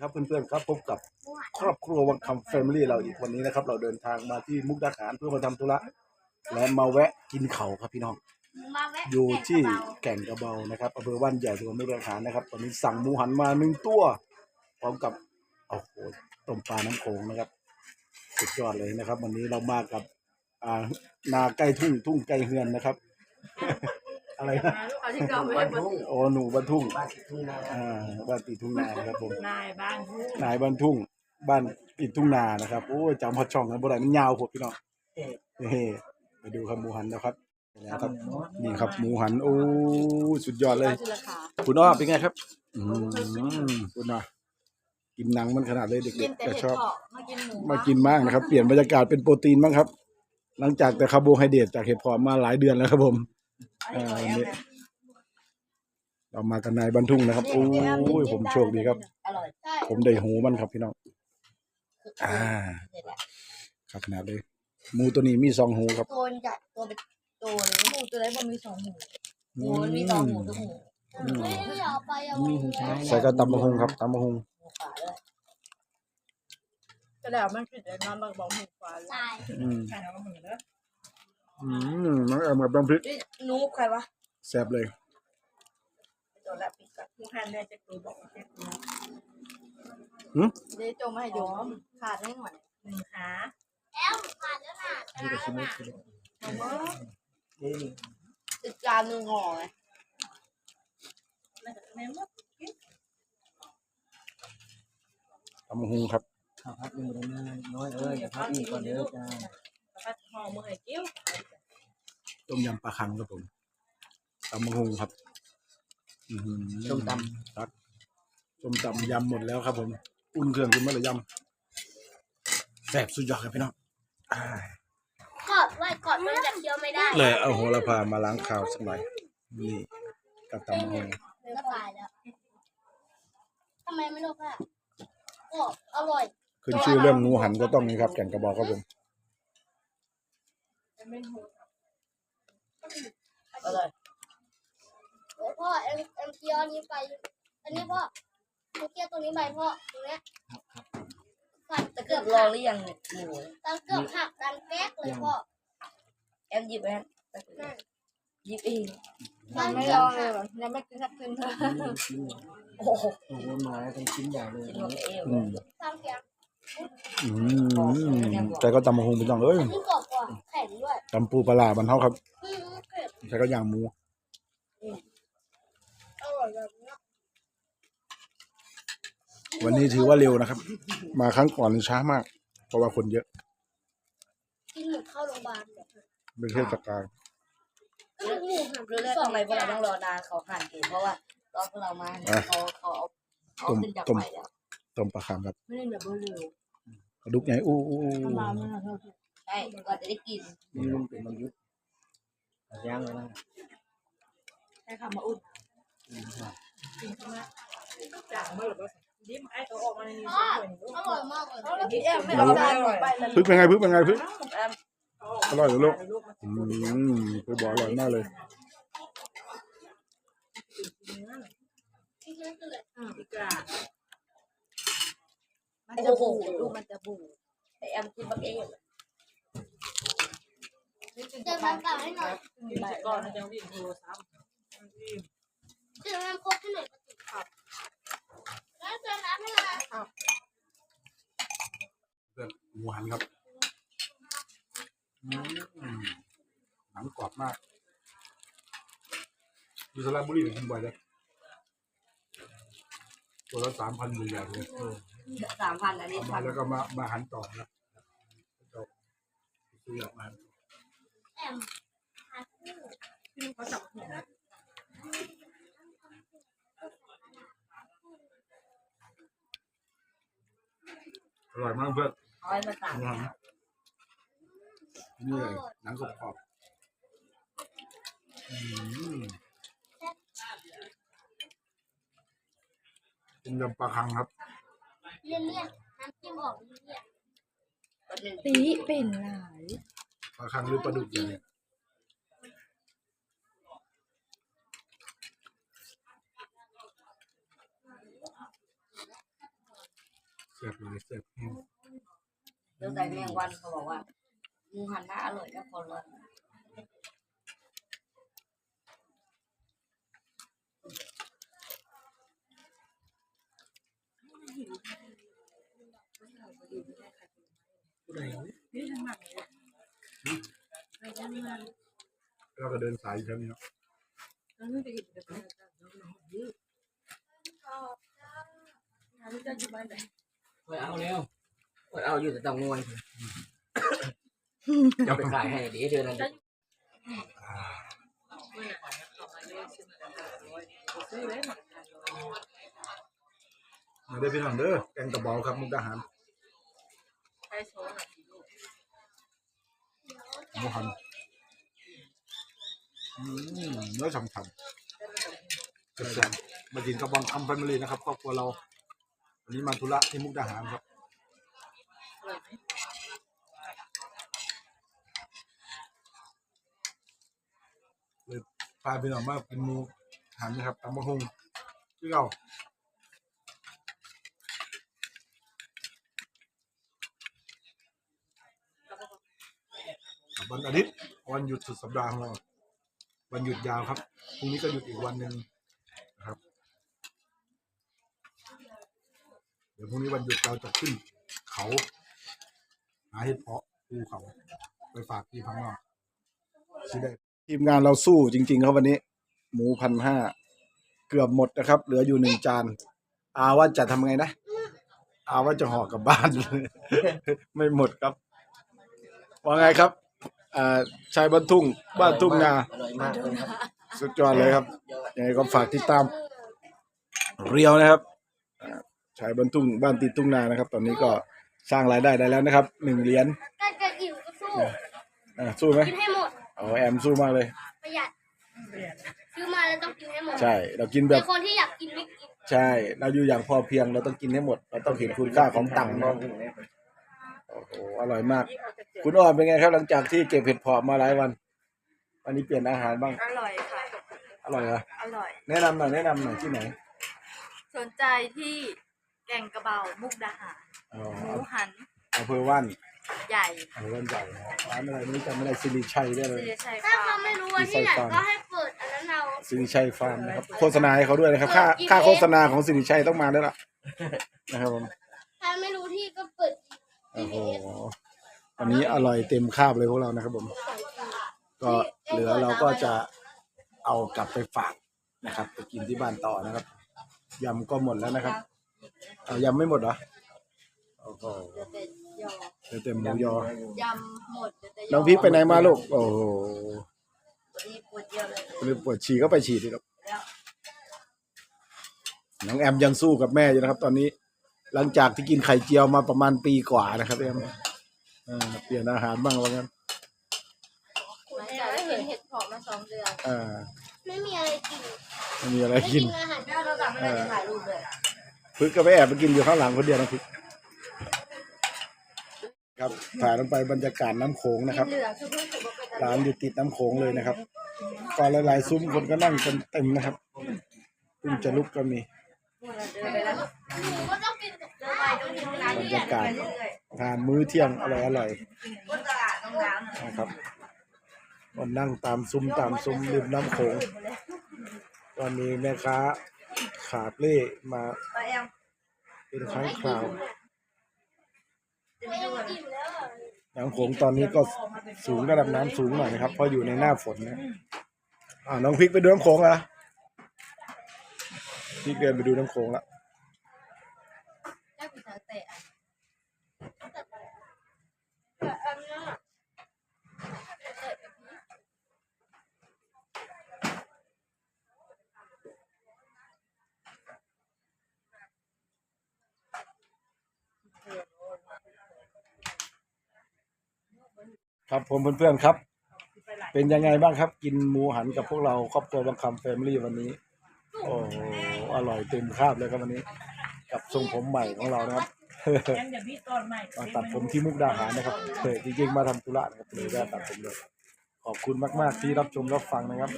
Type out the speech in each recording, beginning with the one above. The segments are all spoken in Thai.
ครับเพื่อนๆครับพบกับครอบครัววังคำแฟมิลี่เราอีกวันนี้นะครับ เราเดินทางมาที่มุกดาหารเพื่อมาทำธุระและมาแวะกินเขาครับพี่น้องมาแวะอยู่ที่แก่งกระเบาแก่งกระเบานะครับอำเภอบ้านใหญ่จังหวัดมุกดาหารนะครับตอนนี้สั่งหมูหันมาหนึ่งตัวพร้อมกับโอ้โหต้มปลาน้ำโขงนะครับ สุดยอดเลยนะครับ วันนี้เรามากับอ่านาใกล้ทุ่งทุ่งใกล้เฮือนนะครับ อะไรนะเอาที่เก่าไม่ได้เปิดโอ้หนูบ้านทุ่งบ้านทุ่งนาอ่าบ้านติดทุ่งนานะครับผมนายบ้านผู้นายบ้านทุ่ง บ้านติดทุ่งนานะครับโอ้ยจำพอช่องกันบ่ได้มันยาวโพดพี่น้องเอ๊ะเฮ้ไปดูครับหมูหันนะครับนะครับนี่ครับหมูหันโอ้ยสุดยอดเลยทีละขาคุณอ้อเป็นไงครับอืมคุณอ้อกินหนังมันขนาดเลยกิเด็นกๆแต่ก็เห็ดชอบเกาะมากินหมูมากินบ้างนะครับ เปลี่ยนบรรยากาศเป็นโปรตีนบ้างครับ หลังจากแต่คาร์โบไฮเดรตจากเห็ดเพาะมาหลายเดือนแล้วครับผม อันนี้ของแอมเนี่ยเรามากันนายบ้านทุ่งนะครับโอ้ยผมโชคดีครับอร่อยใช่ผมได้หูมันครับพี่น้องอ่าเด็ดแหละครับขนาดเลยหมูตัวนี้มีสองหูครับ ตัวใหญ่ตัวเป็นตัวเลยหมูตัวเล็กมันมีสองหูหมูมันมีสองหูทุกหูอืมไม่ได้เอาไปเอามีหูช้างใส่กระตำมะฮงครับตำมะฮงหูขวาเลยก็แล้วมันคือได้น้ำบางบางหมูฟ้าใช่อืมใช่แล้วก็เหมือนเด้อ อืมน้องแอมกับน้ำพริกนี่นูบใครวะแซ่บเลยตัวละปีกับผู้พันได้จะตัวบอกว่าแค่ตัวเดี๋ยวโจมาให้ดูขาดให้หน่อยหนึ่งขานี่ก็ชิมิชิมินี่นี่ติดจานหนึ่งห่อไงแล้วก็แม่มดตำมะฮงครับ ข้าวพัดมือได้น้อยเอ้ยพัดอีกก่อนเด้อจ้า แล้วก็ห่อมือให้กิ้วต้มยำปลาคังครับผมตำมะฮงครับอื้อหือส้มตครับส้มตำยำหมดแล้วครับผม อุ่นเครื่องขึ้นมาเลยยำแซ่บสุดยอดครับพี่น้องอ่ากอดไว้กอดมันจะเคี้ยวไม่ได้เลยเอาโหระพามาล้างข้าวสักหน่อยนี่กับตำมะฮงแล้วตายแล้วทำไมไม่รู้ค่ะกรอบอร่อย ขึ้นชื่อเรื่องหมูหันก็ต้องนี่ครับแก่นกระบอกครับผม อร่อยโอ้พ่อเอ็มเอ็มเคี้ยวอันนี้ไป อันนี้พ่อเอ็มเคี้ยวตรงนี้ไปพ่อตรงเนี้ยฝันจะเกือบลองหรือยังหมูตังเกือบหักดังแก๊กเลยพ่อเอ็มหยิบไปหยิบเองมันไม่ลองเลยแบบยังไม่กินสักครึ่งเลยำชิ้นโอ้โหโอ้โหมาเป็นชิ้นใหญ่เลยกินหมดเอวอืมตามเสียงอืมแต่ก็ตำมะฮงพี่น้องเอ้ยนี่กรอบกว่าแข็งด้วย ตำปูปลาร้าบันเทาครับใช้ก็ย่างหมูวันนี้ถือว่าเร็วนะครับ มาครั้งก่อนช้ามาก เพราะว่าคนเยอะกินเหมือนเข้าโรงพยาบาลเลยเป็นเทศกาลก็หมูหันรู้แล้วทำไมพวกเราต้องรอนานเขาหั่นเองเพราะว่าตอนพวกเรามาเขาเขาเอาเอาขึ้นจากไฟแล้วต้มปลาคางครับไม่ได้แบบเบอร์เร็วปลาดุกไงอู้อู้อู้ มาเมื่อไหร่ใช่ก่อนจะได้กินนี่มันเป็นมันยุทธ์ย่างเลยนะใช้คำมาอุ่นกินข้าวจางเมื่อไหร่ดิ้มไอ้ตัวออกมาในนี้สวยๆนี่อร่อยมากเลยแล้วพี่แอมไม่เอาได้ไปเลยพึกเป็นไงพึกเป็นไงพึกแอมอร่อยเหรอลูกอืมไปบอกอร่อยมากเลยที่นั่นคืออะไรอีกามันจะบูดูมันจะบูแต่แอมกินบักเองเติมน้ำเปล่าให้หน่อยกินแต่ก่อนนะจังวิ่งโทรศัพท์เติมน้ำโคกให้หน่อยปฏิครับแล้วเติมน้ำให้หน่อยเพื่อนหมูหันครับอืมหนังกรอบมากอยู่สระบุรีเนี่ยกินบ่อยเลยตัวละสามพันใหญ่ๆเลยสามพันอันนี้เอาพัมานแล้วก็มามาหันต่อนะจบซื้อออกมาแอ มเขาจับหัวอร่อยมากเพื่อนเอาไว้มาตากหมูหันนี่เลยหนังกรอบๆอืมเป็นยำปลาคังครับ เลี่ยนเลี่ยนน้ำจิ้มบอกเลี่ยนตีเป็นหลาย ปลาคังหรือปลาดุกอย่างเนี้ยสียบเลยเสียบแห้งเดี๋ยวใส่แมงวันเขาบอกว่าหมูหันหน้าอร่อยก็พอเลย นี่ทั้งหลังเลยไปจังเลย แล้ว ก็เดินสายอยู่แถวนี้เนาะแล้วนี่จะหยิบจะไปแล้วเรายืดงานที่จะอยู่บ้านไหนไปเอาแล้วไปเอาอยู่แต่ต้องงวยจะไปขายให้เดี๋ยวเดือนนั้นซื้อเลยหมดมาได้พี่น้องเด้อแกงตะเบาครับมุกดาหารใช้โซ่หน่อยหมูหัน อืมเนื้อฉ่ำๆแซ่บๆมากินกับบางคำแฟมิลี่นะครับครอบครัวเราวันนี้มาธุระที่มุกดาหารครับอร่อยไหมพาพี่น้องมาเป็นหมูหันนะครับตำมะฮุงที่เราวันอาทิตย์วันหยุดสุดสัปดาห์ของเรา วันหยุดยาวครับพรุ่งนี้ก็หยุดอีกวันหนึ่งนะครับ เดี๋ยวพรุ่งนี้วันหยุดเราจะขึ้น เขาหาเห็ดเพาะภูเขาไปฝากพี่พังนอกที่ได้ทีมงานเราสู้จริง ๆ ครับวันนี้ หมูพันห้าเกือบหมดนะครับ เหลืออยู่หนึ่งจานอาว่าจะทำไงนะอาว่าจะห่อกลับบ้าน ไม่หมดครับว่าไงครับ อ่าชายบ้านทุ่งบ้านทุ่งนาอร่อยมากเลยครับสุดยอดเลยครับยังไงก็ฝากติดตาม เรียวนะครับอ่าชายบ้านทุ่งบ้านติดทุ่งนานะครับ ตอนนี้ก็สร้างรายได้ได้แล้วนะครับหนึ่งเหรียญใกล้จะอิ่มก็สู้ อ่าสู้ไหมกินให้หมดโอ้แอมสู้มากเลย ประหยัดซื้อมาแล้วต้องกินให้หมดใช่ เรากินแบแต่บคนที่อยากกินไม่กิน ใช่ เราอยู่อย่างพอเพียงเราต้องกินให้หมด เราต้องเห็นคุณค่าของตังค์เนาะ โอ้โหอร่อยมากคุณอ้อมเป็นไงครับหลังจากที่เก็บเห็ดเพาะมาหลายวัน วันนี้เปลี่ยนอาหารบ้าง อร่อยค่ะ อร่อยเหรอ อร่อย แนะนำหน่อยแนะนำหน่อยที่ไหนสนใจที่แกงกระเบามุกดาหารอ๋อหมูหันอำเภอว่านใหญ่อำเภอว่านใหญ่ร้านอะไรไม่รู้จำไม่ได้สิริชัยได้เลยเสียชัยถ้าฟาเขาร์มไม่รู้ว่าที่ไหนก็ให้เปิดอันนั้นเอาสิริชัยฟาร์มนะครับ โฆษณาให้เขาด้วยนะครับ ค่าค่าโฆษณาของสิริชัยต้องมาด้วยล่ะนะครับผม ถ้าไม่รู้ที่ก็เปิด โอ้โหวันนี้อร่อยเต็มคาบเลยพวกเรานะครับผม ก็เหลือเราก็จะเอากลับไปฝากนะครับไปกินที่บ้านต่อนะครับยำก็หมดแล้วนะครับ เอายำไม่หมดเหรอโอ้โหเหลือเต็มหมูยอยำหมดเดี๋ยวจะน้องพริกไปไหนมาลูกโอ้โหวันนี้ปวดเยอะเลยหรือปวดฉี่ก็ไปฉี่ดิครับน้องแอมยังสู้กับแม่อยู่นะครับ ตอนนี้ หลังจากที่กินไข่เจียวมาประมาณปีกว่านะครับแอมเออเปลี่ยนอาหารบ้างว่างั้นหลังจากได้เห็นเห็ดเพาะมาสองเดือน อ่าไม่มีอะไรกินไม่มีอะไรไม่กิกินนอาหารแม่เราสั่งไม่ได้จะถ่ายรูปเลยพึกก็ไปแอบไปกินอยู่ข้างหลังคนเดียวนะพึกครับถ่ายลงไปบรรยากาศน้ำโขงนะครับ เหลือคือเพิ่งถือว่าเป็นร้านอยู่ติดน้ำโขงเลยนะครับก็หลายๆซุ้มคนก็นั่งกันเต็มนะครับเพิ่งจะลุกก็มี บรรยากาศทานมื้อเที่ยงอร่อยอร่อยนตลาดต้องน้ำๆนะครับก็นั่งตามซุ้มตามซุ้มริมน้ำโขงก็มีแม่ค้าขาบเล่มาเป็นครั้งคราวไม่ต้องกินแล้วอะน้ำโขงตอนนี้ก็สูงระดับน้ำสูงหน่อยนะครับเพราะอยู่ในหน้าฝนนะอ่าน้องพริกไปดูน้ำโขงเหรอ พริกเดินไปดูน้ำโขงละได้ผู้ชายเตะอะแบบอันนั้นอะครับผมเพื่อนๆครับ เป็นยังไงบ้างครับ กินหมูหันกับพวกเราครอบครัวบางคำแฟมิลี่วันนี้ โอ้โหอร่อยเต็มคาบเลยครับวันนี้ กับทรงผมใหม่ของเรานะครับมาตัดผมที่มุกดาหารนะครับเคยจริงๆมาทำธุระนะครับเลยได้ตัดผมเลยขอบคุณมากๆที่รับชมรับฟังนะครับ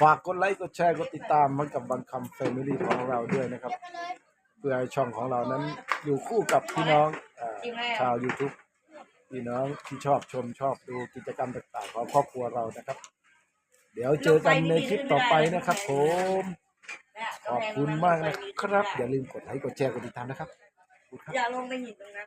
ฝากกดไลค์กดแชร์กดติดตามมันกับบางคำแฟมิลี่ของเราด้วยนะครับ เพื่อให้ช่องของเรานั้นอยู่คู่กับพี่น้องชาว YouTube พี่น้องที่ชอบชมชอบดูกิจกรรมต่างๆของครอบครัวเรานะครับ เดี๋ยวเจอกันในคลิปต่อไปนะครับผม ขอบคุณมากนะครับ อย่าลืมกดไลค์กดแชร์กดติดตามนะครับ อย่าลงไปหินตรงนั้น